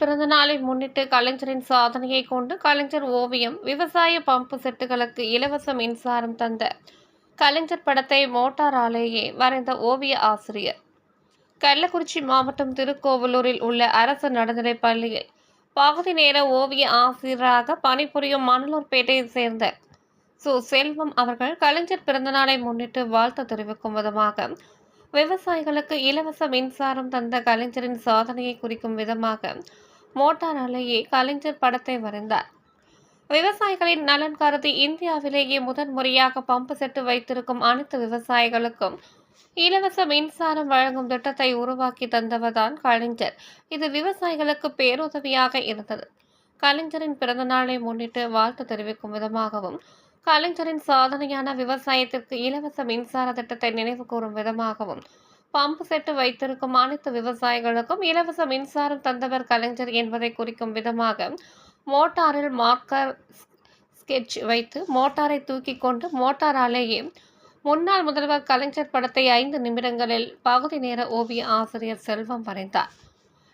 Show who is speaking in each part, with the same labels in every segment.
Speaker 1: பிறந்த நாளை முன்னிட்டு கலைஞரின் சாதனையை கொண்டு கலைஞர் ஓவியம் விவசாய பம்பு செட்டுகளுக்கு இலவச மின்சாரம் தந்த கலைஞர் படத்தை மோட்டாராலேயே வரைந்த ஓவிய ஆசிரியர். கள்ளக்குறிச்சி மாவட்டம் திருக்கோவலூரில் உள்ள அரசு நடுநிலைப் பள்ளியில் பகுதி நேர ஓவிய ஆசிரியராக பணிபுரியும் மணலூர்பேட்டையைச் சேர்ந்த சு. செல்வம் அவர்கள் கலைஞர் பிறந்தநாளை முன்னிட்டு வாழ்த்து தெரிவிக்கும் விதமாக விவசாயிகளுக்கு இலவச மின்சாரம் தந்த கலைஞரின் சாதனையை குறிக்கும் விதமாக மோட்டாராலேயே கலைஞர் படத்தை வரைந்தார். விவசாயிகளின் நலன் கருதி இந்தியாவிலேயே முதன் முறையாக பம்பு செட்டு வைத்திருக்கும் அனைத்து விவசாயிகளுக்கும் இலவச மின்சாரம் வழங்கும் திட்டத்தை உருவாக்கி தந்தவர்தான் கலைஞர். இது விவசாயிகளுக்கு பேருதவியாக இருந்தது. கலைஞரின் பிறந்தநாளை முன்னிட்டு வாழ்த்து தெரிவிக்கும் விதமாகவும் கலைஞரின் சாதனையான விவசாயத்திற்கு இலவச மின்சார திட்டத்தை நினைவு கூறும் விதமாகவும் பம்ப் செட்டு வைத்திருக்கும் அனைத்து விவசாயிகளுக்கும் இலவச மின்சாரம் தந்தவர் கலைஞர் என்பதை குறிக்கும் விதமாக மோட்டாரில் மார்க்கர் ஸ்கெட்ச் வைத்து மோட்டாரை தூக்கி கொண்டு மோட்டாராலேயே முன்னாள் முதல்வர் கலைஞர் படத்தை ஐந்து நிமிடங்களில் பகுதி நேர ஓவிய ஆசிரியர் செல்வம் வரைந்தார்.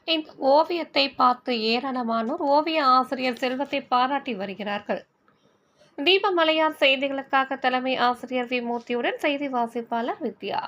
Speaker 1: இந்த ஓவியத்தை பார்த்து ஏராளமானோர் ஓவிய ஆசிரியர் செல்வத்தை பாராட்டி வருகிறார்கள். தீபமலையார் செய்திகளுக்காக தலைமை ஆசிரியர் வி மூர்த்தியுடன் செய்தி வாசிப்பாளர் வித்யா.